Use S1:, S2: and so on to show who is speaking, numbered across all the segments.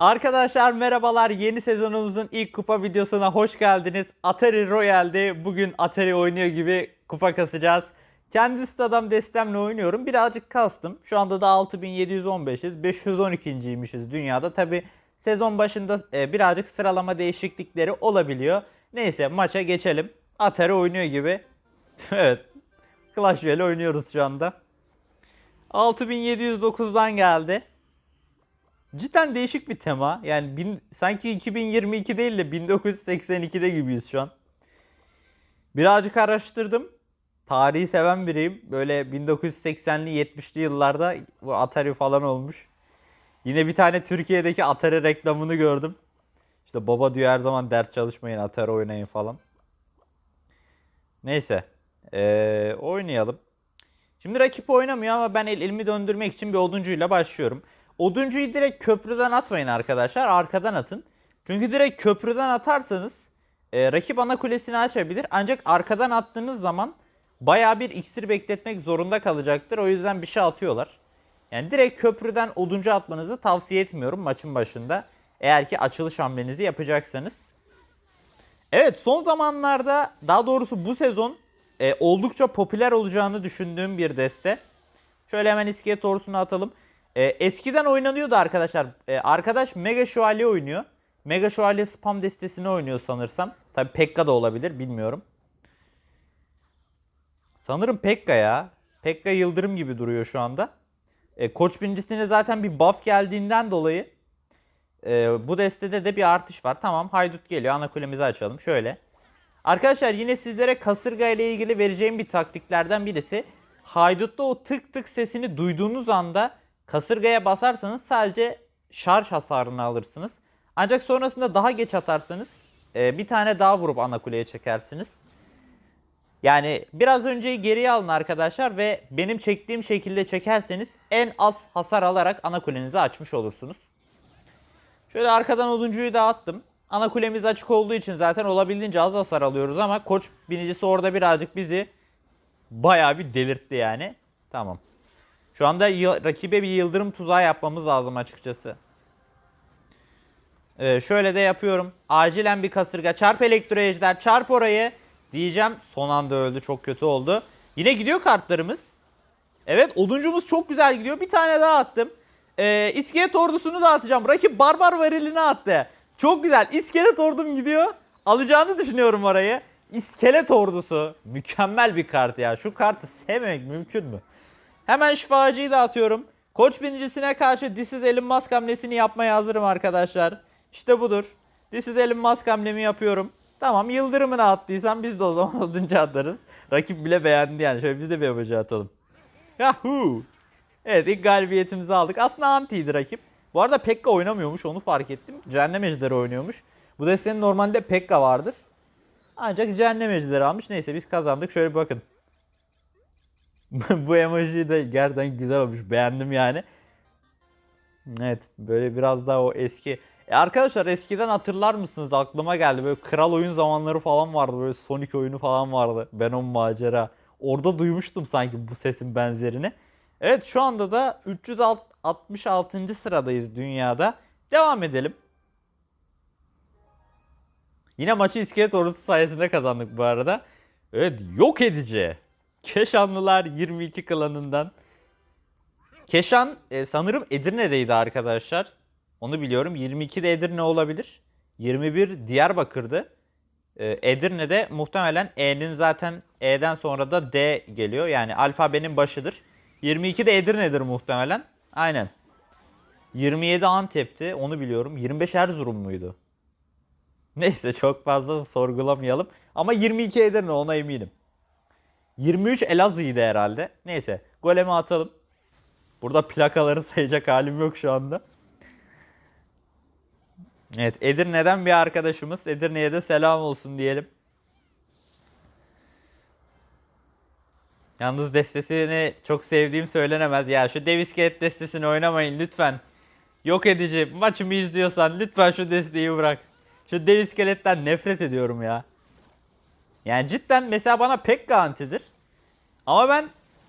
S1: Arkadaşlar merhabalar. Yeni sezonumuzun ilk kupa videosuna hoş geldiniz. Atari Royale'de bugün Atari oynuyor gibi kupa kasacağız. Kendi üst adam destemle oynuyorum. Birazcık kastım. Şu anda da 6715'iz. 512.ymişiz dünyada. Tabi sezon başında e, birazcık sıralama değişiklikleri olabiliyor. Neyse maça geçelim. Atari oynuyor gibi. evet. Clash Royale oynuyoruz şu anda. 6709'dan geldi. Cidden değişik bir tema. Yani bin, sanki 2022 değil de 1982'de gibiyiz şu an. Birazcık araştırdım. Tarihi seven biriyim. Böyle 1980'li 70'li yıllarda bu Atari falan olmuş. Yine bir tane Türkiye'deki Atari reklamını gördüm. İşte baba diyor her zaman ders çalışmayın Atari oynayın falan. Neyse. Ee, oynayalım. Şimdi rakip oynamıyor ama ben el, elimi döndürmek için bir oduncuyla başlıyorum. Oduncuyu direkt köprüden atmayın arkadaşlar. Arkadan atın. Çünkü direkt köprüden atarsanız e, rakip ana kulesini açabilir. Ancak arkadan attığınız zaman baya bir iksir bekletmek zorunda kalacaktır. O yüzden bir şey atıyorlar. Yani direkt köprüden oduncu atmanızı tavsiye etmiyorum maçın başında. Eğer ki açılış hamlenizi yapacaksanız. Evet son zamanlarda daha doğrusu bu sezon e, oldukça popüler olacağını düşündüğüm bir deste. Şöyle hemen iskelet ordusunu atalım. E, eskiden oynanıyordu arkadaşlar. E, arkadaş Mega Şövalye oynuyor. Mega Şövalye spam destesini oynuyor sanırsam. Tabi Pekka da olabilir bilmiyorum. Sanırım Pekka ya. Pekka Yıldırım gibi duruyor şu anda. E, Koç birincisine zaten bir buff geldiğinden dolayı e, bu destede de bir artış var. Tamam haydut geliyor. Ana kulemizi açalım. Şöyle. Arkadaşlar yine sizlere kasırga ile ilgili vereceğim bir taktiklerden birisi. Haydutta o tık tık sesini duyduğunuz anda kasırgaya basarsanız sadece şarj hasarını alırsınız. Ancak sonrasında daha geç atarsanız e, bir tane daha vurup ana kuleye çekersiniz. Yani biraz önceyi geriye alın arkadaşlar ve benim çektiğim şekilde çekerseniz en az hasar alarak ana kulenizi açmış olursunuz. Şöyle arkadan oduncuyu da attım. Ana kulemiz açık olduğu için zaten olabildiğince az hasar alıyoruz ama koç binicisi orada birazcık bizi bayağı bir delirtti yani. Tamam. Şu anda rakibe bir yıldırım tuzağı yapmamız lazım açıkçası. Ee, şöyle de yapıyorum. Acilen bir kasırga. Çarp elektro ejder. Çarp orayı. Diyeceğim. Son anda öldü. Çok kötü oldu. Yine gidiyor kartlarımız. Evet oduncumuz çok güzel gidiyor. Bir tane daha attım. Ee, iskelet ordusunu da atacağım. Rakip barbar varilini attı. Çok güzel. İskelet ordum gidiyor. Alacağını düşünüyorum orayı. İskelet ordusu. Mükemmel bir kart ya. Şu kartı sevmemek mümkün mü? Hemen şifacıyı da atıyorum. Koç birincisine karşı This is Elon Musk hamlesini yapmaya hazırım arkadaşlar. İşte budur. This is Elon Musk hamlemi yapıyorum. Tamam yıldırımını attıysan biz de o zaman oduncu atarız. Rakip bile beğendi yani. Şöyle biz de bir yapıcı atalım. Yahoo! Evet ilk galibiyetimizi aldık. Aslında antiydi rakip. Bu arada Pekka oynamıyormuş onu fark ettim. Cehennem Ejderi oynuyormuş. Bu destenin normalde Pekka vardır. Ancak Cehennem Ejderi almış. Neyse biz kazandık. Şöyle bakın. Bu emoji de gerçekten güzel olmuş. Beğendim yani. Evet böyle biraz daha o eski. E arkadaşlar eskiden hatırlar mısınız? Aklıma geldi. Böyle kral oyun zamanları falan vardı. Böyle Sonic oyunu falan vardı. Ben o macera. Orada duymuştum sanki bu sesin benzerini. Evet şu anda da 366. sıradayız dünyada. Devam edelim. Yine maçı iskelet ordusu sayesinde kazandık bu arada. Evet yok edici. Keşanlılar 22 klanından. Keşan e, sanırım Edirne'deydi arkadaşlar. Onu biliyorum. 22 de Edirne olabilir. 21 Diyarbakır'dı. E, Edirne'de muhtemelen E'nin zaten E'den sonra da D geliyor. Yani alfabenin başıdır. 22 de Edirne'dir muhtemelen. Aynen. 27 Antep'ti. Onu biliyorum. 25 Erzurum muydu? Neyse çok fazla sorgulamayalım. Ama 22 Edirne ona eminim. 23 Elazığ'ydı herhalde. Neyse. Golemi atalım. Burada plakaları sayacak halim yok şu anda. Evet Edirne'den bir arkadaşımız. Edirne'ye de selam olsun diyelim. Yalnız destesini çok sevdiğim söylenemez. Ya şu dev iskelet destesini oynamayın lütfen. Yok edici. Maçımı izliyorsan lütfen şu desteği bırak. Şu dev iskeletten nefret ediyorum ya. Yani cidden mesela bana pek garantidir. Ama ben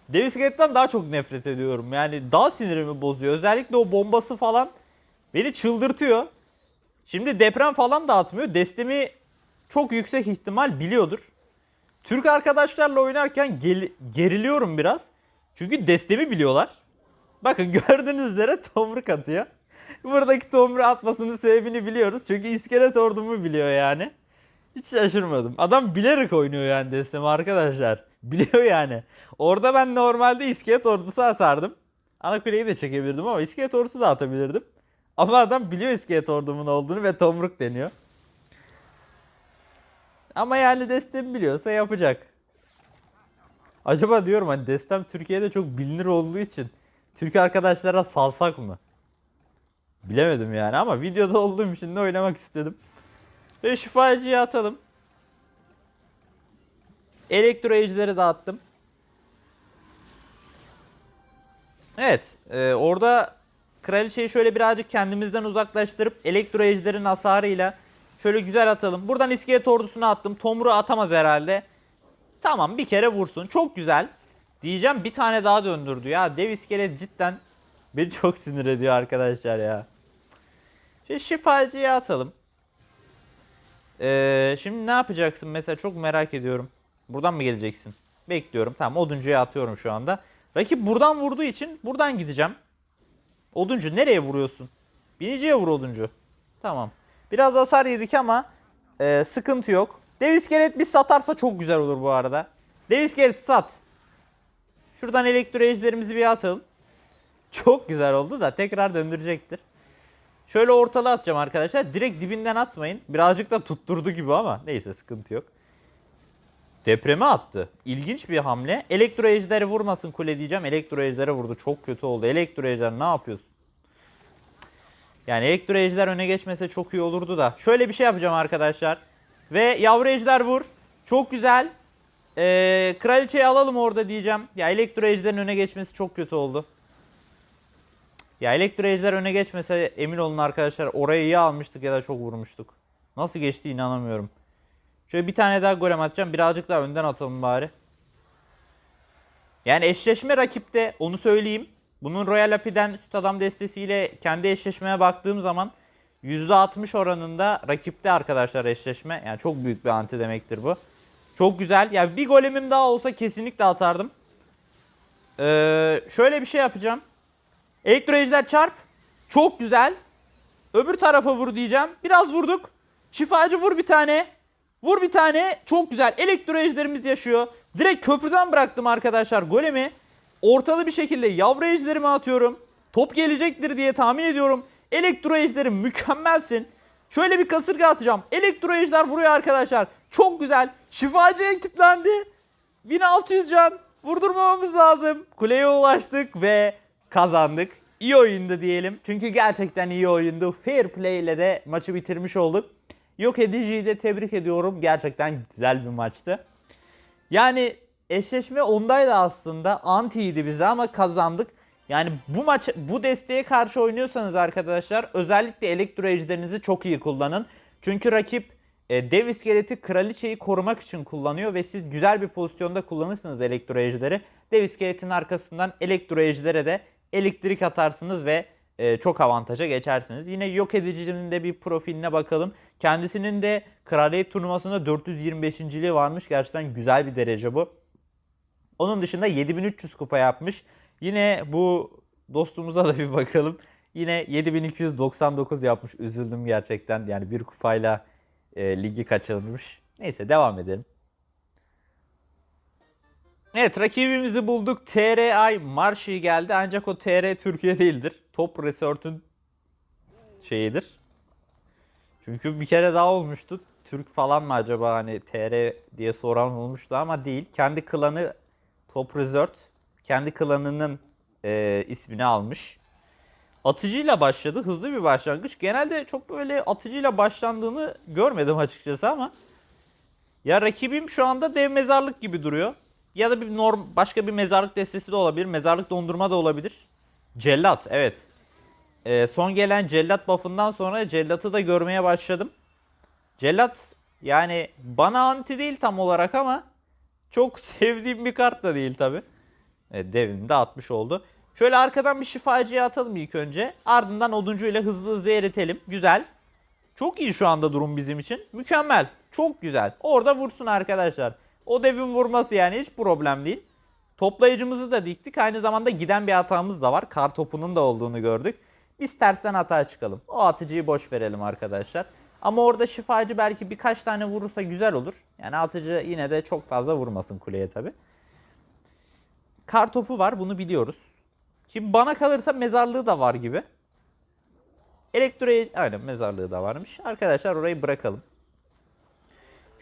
S1: dev iskeletten daha çok nefret ediyorum. Yani daha sinirimi bozuyor. Özellikle o bombası falan Beni çıldırtıyor. Şimdi deprem falan da atmıyor. Destemi çok yüksek ihtimal biliyordur. Türk arkadaşlarla oynarken gel- geriliyorum biraz. Çünkü destemi biliyorlar. Bakın gördüğünüz üzere tomruk atıyor. Buradaki tomru atmasının sebebini biliyoruz. Çünkü iskelet ordumu biliyor yani. Hiç şaşırmadım. Adam bilerek oynuyor yani destemi arkadaşlar. Biliyor yani. Orada ben normalde iskelet ordusu atardım. Ana kuleyi de çekebilirdim ama iskelet ordusu da atabilirdim. Ama adam biliyor iskelet ordumun olduğunu ve tomruk deniyor. Ama yani destem biliyorsa yapacak. Acaba diyorum hani destem Türkiye'de çok bilinir olduğu için Türk arkadaşlara salsak mı? Bilemedim yani ama videoda olduğum için de oynamak istedim. Ve şifacıyı atalım. Elektro ejder'i dağıttım. Evet. e, orada kraliçeyi şöyle birazcık kendimizden uzaklaştırıp elektro ejderin hasarıyla şöyle güzel atalım. Buradan iskelet ordusunu attım. Tomru atamaz herhalde. Tamam bir kere vursun. Çok güzel. Diyeceğim bir tane daha döndürdü ya. Dev iskelet cidden beni çok sinir ediyor arkadaşlar ya. Şimdi şifacıya atalım. Ee, şimdi ne yapacaksın mesela çok merak ediyorum. Buradan mı geleceksin? Bekliyorum. Tamam oduncuya atıyorum şu anda. Rakip buradan vurduğu için buradan gideceğim. Oduncu nereye vuruyorsun? Biniciye vur oduncu. Tamam. Biraz hasar yedik ama e, sıkıntı yok. Dev iskelet bir satarsa çok güzel olur bu arada. Dev iskelet sat. Şuradan elektro ejderimizi bir atalım. Çok güzel oldu da tekrar döndürecektir. Şöyle ortalığa atacağım arkadaşlar. Direkt dibinden atmayın. Birazcık da tutturdu gibi ama neyse sıkıntı yok. Depreme attı. İlginç bir hamle. Elektro ejderi vurmasın kule diyeceğim. Elektro ejderi vurdu. Çok kötü oldu. Elektro ejder ne yapıyorsun? Yani elektro ejder öne geçmese çok iyi olurdu da. Şöyle bir şey yapacağım arkadaşlar. Ve yavru ejder vur. Çok güzel. Ee, kraliçeyi alalım orada diyeceğim. Ya elektro ejderin öne geçmesi çok kötü oldu. Ya elektro ejder öne geçmese emin olun arkadaşlar orayı ya almıştık ya da çok vurmuştuk. Nasıl geçti inanamıyorum. Şöyle bir tane daha golem atacağım. Birazcık daha önden atalım bari. Yani eşleşme rakipte onu söyleyeyim. Bunun Royal Api'den süt adam destesiyle kendi eşleşmeye baktığım zaman %60 oranında rakipte arkadaşlar eşleşme. Yani çok büyük bir anti demektir bu. Çok güzel. Yani bir golemim daha olsa kesinlikle atardım. Ee, şöyle bir şey yapacağım. Elektro ejder çarp. Çok güzel. Öbür tarafa vur diyeceğim. Biraz vurduk. Şifacı vur bir tane. Vur bir tane. Çok güzel. Elektro ejderimiz yaşıyor. Direkt köprüden bıraktım arkadaşlar golemi. Ortalı bir şekilde yavru ejderimi atıyorum. Top gelecektir diye tahmin ediyorum. Elektro ejderim mükemmelsin. Şöyle bir kasırga atacağım. Elektro ejder vuruyor arkadaşlar. Çok güzel. Şifacı ekiplendi. 1600 can. Vurdurmamamız lazım. Kuleye ulaştık ve kazandık. İyi oyundu diyelim. Çünkü gerçekten iyi oyundu. Fair play ile de maçı bitirmiş olduk. Yok ediciyi de tebrik ediyorum. Gerçekten güzel bir maçtı. Yani eşleşme ondaydı aslında. Antiydi bize ama kazandık. Yani bu maç bu desteğe karşı oynuyorsanız arkadaşlar özellikle elektro ejderinizi çok iyi kullanın. Çünkü rakip e, dev iskeleti kraliçeyi korumak için kullanıyor ve siz güzel bir pozisyonda kullanırsınız elektro ejderi. Dev iskeletin arkasından elektro ejdere de elektrik atarsınız ve e, çok avantaja geçersiniz. Yine yok edicinin de bir profiline bakalım. Kendisinin de kraliyet turnuvasında 425.liği varmış. Gerçekten güzel bir derece bu. Onun dışında 7300 kupa yapmış. Yine bu dostumuza da bir bakalım. Yine 7299 yapmış. Üzüldüm gerçekten. Yani bir kupayla e, ligi kaçırmış. Neyse devam edelim. Evet rakibimizi bulduk. TRI Marşi geldi ancak o TR Türkiye değildir. Top Resort'un şeyidir. Çünkü bir kere daha olmuştu. Türk falan mı acaba hani TR diye soran olmuştu ama değil. Kendi klanı Top Resort kendi klanının e, ismini almış. Atıcıyla başladı. Hızlı bir başlangıç. Genelde çok böyle atıcıyla başlandığını görmedim açıkçası ama ya rakibim şu anda dev mezarlık gibi duruyor. Ya da bir norm başka bir mezarlık destesi de olabilir. Mezarlık dondurma da olabilir. Cellat evet. Ee, son gelen cellat buff'ından sonra cellatı da görmeye başladım. Cellat yani bana anti değil tam olarak ama çok sevdiğim bir kart da değil tabi. Evet, devini de atmış oldu. Şöyle arkadan bir şifacıya atalım ilk önce. Ardından oduncuyla hızlı hızlı eritelim. Güzel. Çok iyi şu anda durum bizim için. Mükemmel. Çok güzel. Orada vursun arkadaşlar. O devin vurması yani hiç problem değil. Toplayıcımızı da diktik. Aynı zamanda giden bir hatamız da var. Kar topunun da olduğunu gördük. Biz tersten hata çıkalım. O atıcıyı boş verelim arkadaşlar. Ama orada şifacı belki birkaç tane vurursa güzel olur. Yani atıcı yine de çok fazla vurmasın kuleye tabi. Kar topu var bunu biliyoruz. Şimdi bana kalırsa mezarlığı da var gibi. Elektroya aynen mezarlığı da varmış. Arkadaşlar orayı bırakalım.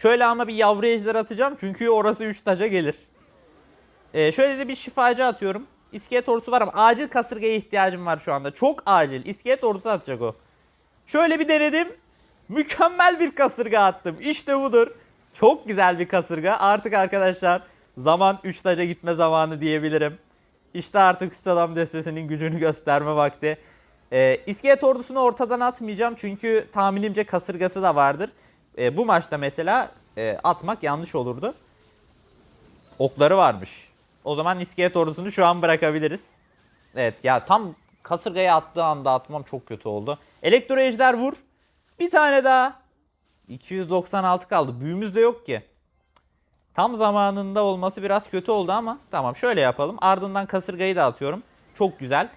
S1: Şöyle ama bir yavru ejder atacağım çünkü orası 3 taca gelir. Ee, şöyle de bir şifacı atıyorum. İskelet ordusu var ama acil kasırgaya ihtiyacım var şu anda. Çok acil. İskelet ordusu atacak o. Şöyle bir denedim. Mükemmel bir kasırga attım. İşte budur. Çok güzel bir kasırga. Artık arkadaşlar zaman 3 taca gitme zamanı diyebilirim. İşte artık üst adam destesinin gücünü gösterme vakti. Ee, iskelet ordusunu ortadan atmayacağım çünkü tahminimce kasırgası da vardır. Ee, bu maçta mesela e, atmak yanlış olurdu. Okları varmış. O zaman iskelet ordusunu şu an bırakabiliriz. Evet ya tam kasırgaya attığı anda atmam çok kötü oldu. Elektro ejder vur. Bir tane daha. 296 kaldı. Büyümüz de yok ki. Tam zamanında olması biraz kötü oldu ama tamam şöyle yapalım. Ardından kasırgayı da atıyorum. Çok güzel.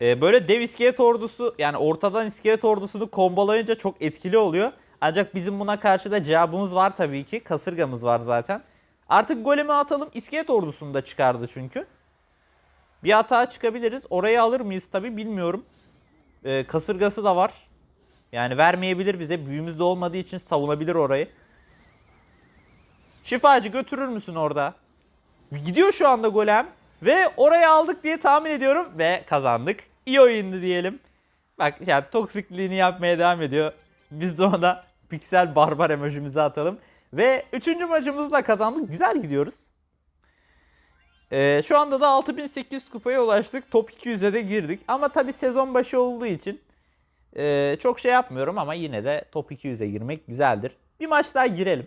S1: Ee, böyle dev iskelet ordusu yani ortadan iskelet ordusunu kombolayınca çok etkili oluyor. Ancak bizim buna karşı da cevabımız var tabii ki. Kasırgamız var zaten. Artık golemi atalım. İskelet ordusunu da çıkardı çünkü. Bir hata çıkabiliriz. Orayı alır mıyız tabii bilmiyorum. Ee, kasırgası da var. Yani vermeyebilir bize. Büyümüz de olmadığı için savunabilir orayı. Şifacı götürür müsün orada? Gidiyor şu anda golem. Ve orayı aldık diye tahmin ediyorum. Ve kazandık. İyi oyundu diyelim. Bak yani toksikliğini yapmaya devam ediyor. Biz de ona piksel barbar emojimizi atalım. Ve üçüncü maçımızı da kazandık. Güzel gidiyoruz. Ee, şu anda da 6800 kupaya ulaştık. Top 200'e de girdik. Ama tabi sezon başı olduğu için e, çok şey yapmıyorum ama yine de top 200'e girmek güzeldir. Bir maç daha girelim.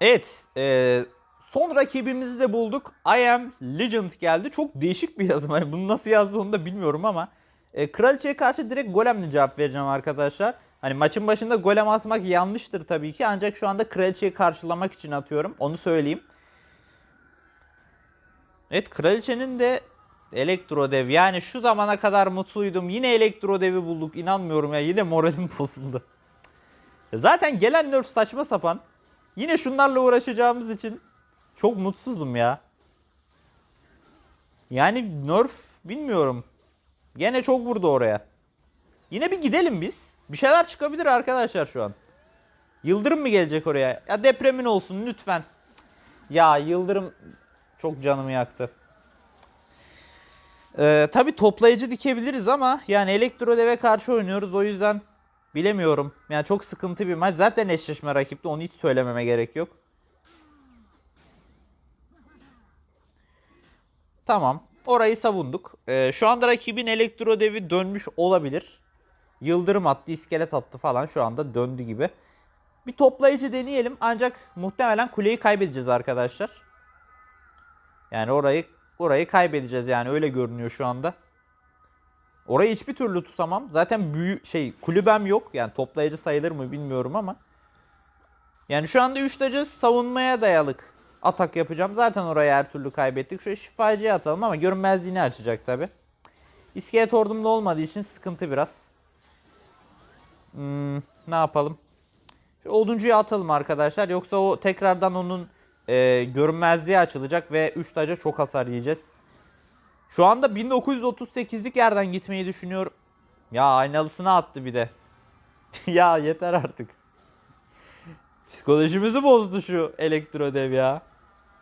S1: Evet. E, son rakibimizi de bulduk. I am Legend geldi. Çok değişik bir yazım. Hani bunu nasıl yazdı onu da bilmiyorum ama. E, Kraliçeye karşı direkt golemle cevap vereceğim arkadaşlar. Hani maçın başında golem asmak yanlıştır tabii ki. Ancak şu anda kraliçeyi karşılamak için atıyorum. Onu söyleyeyim. Evet kraliçenin de elektro dev. Yani şu zamana kadar mutluydum. Yine elektro devi bulduk. İnanmıyorum ya. Yine moralim bozuldu. Zaten gelen nerf saçma sapan. Yine şunlarla uğraşacağımız için çok mutsuzum ya. Yani nerf bilmiyorum. Gene çok vurdu oraya. Yine bir gidelim biz. Bir şeyler çıkabilir arkadaşlar şu an. Yıldırım mı gelecek oraya? Ya depremin olsun lütfen. Ya Yıldırım çok canımı yaktı. Ee, Tabi toplayıcı dikebiliriz ama yani elektro deve karşı oynuyoruz o yüzden bilemiyorum. Yani çok sıkıntı bir maç. Zaten eşleşme rakipti onu hiç söylememe gerek yok. Tamam. Orayı savunduk. Ee, şu anda rakibin elektro devi dönmüş olabilir. Yıldırım attı, iskelet attı falan şu anda döndü gibi. Bir toplayıcı deneyelim ancak muhtemelen kuleyi kaybedeceğiz arkadaşlar. Yani orayı orayı kaybedeceğiz yani öyle görünüyor şu anda. Orayı hiçbir türlü tutamam. Zaten büyü şey kulübem yok. Yani toplayıcı sayılır mı bilmiyorum ama. Yani şu anda 3 tacı savunmaya dayalık atak yapacağım. Zaten orayı her türlü kaybettik. Şöyle şifacıya atalım ama görünmezliğini açacak tabi. İskelet ordumda olmadığı için sıkıntı biraz. Hmm, ne yapalım? Şu oduncuyu atalım arkadaşlar. Yoksa o tekrardan onun e, görünmezliği açılacak ve 3 taca çok hasar yiyeceğiz. Şu anda 1938'lik yerden gitmeyi düşünüyorum. Ya aynalısını attı bir de. ya yeter artık. Psikolojimizi bozdu şu elektro dev ya.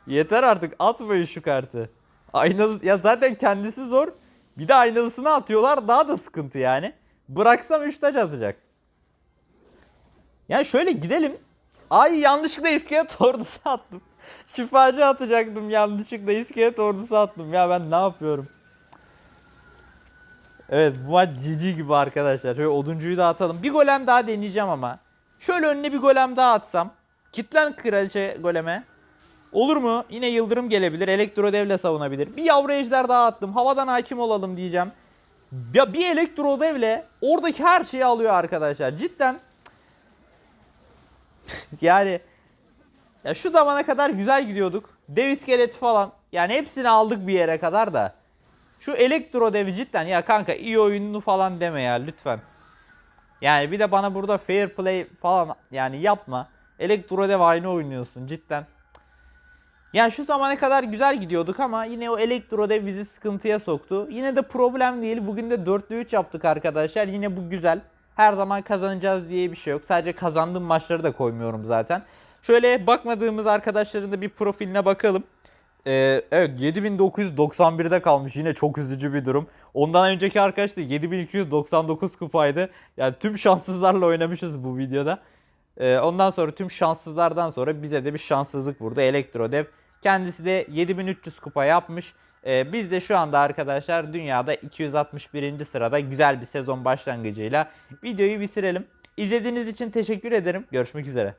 S1: Yeter artık atmayın şu kartı. Aynalı ya zaten kendisi zor. Bir de aynalısını atıyorlar daha da sıkıntı yani. Bıraksam 3 taç atacak. Yani şöyle gidelim. Ay yanlışlıkla iskelet ordusu attım. Şifacı atacaktım yanlışlıkla iskelet ordusu attım. Ya ben ne yapıyorum? Evet bu maç GG gibi arkadaşlar. Şöyle oduncuyu da atalım. Bir golem daha deneyeceğim ama. Şöyle önüne bir golem daha atsam. Kitlen kraliçe goleme. Olur mu? Yine Yıldırım gelebilir. Elektro devle savunabilir. Bir yavru ejder daha attım. Havadan hakim olalım diyeceğim. Ya bir elektro devle oradaki her şeyi alıyor arkadaşlar. Cidden yani ya şu zamana kadar güzel gidiyorduk. Dev iskeleti falan. Yani hepsini aldık bir yere kadar da. Şu elektro devi cidden ya kanka iyi oyunlu falan deme ya lütfen. Yani bir de bana burada fair play falan yani yapma. Elektro dev aynı oynuyorsun cidden. Yani şu zamana kadar güzel gidiyorduk ama yine o elektro dev bizi sıkıntıya soktu. Yine de problem değil. Bugün de 4'lü 3 yaptık arkadaşlar. Yine bu güzel. Her zaman kazanacağız diye bir şey yok. Sadece kazandığım maçları da koymuyorum zaten. Şöyle bakmadığımız arkadaşların da bir profiline bakalım. Ee, evet 7991'de kalmış. Yine çok üzücü bir durum. Ondan önceki arkadaş da 7299 kupaydı. Yani tüm şanssızlarla oynamışız bu videoda. Ee, ondan sonra tüm şanssızlardan sonra bize de bir şanssızlık vurdu. Elektrodev kendisi de 7300 kupa yapmış. Ee, biz de şu anda arkadaşlar dünyada 261. sırada güzel bir sezon başlangıcıyla videoyu bitirelim. İzlediğiniz için teşekkür ederim. Görüşmek üzere.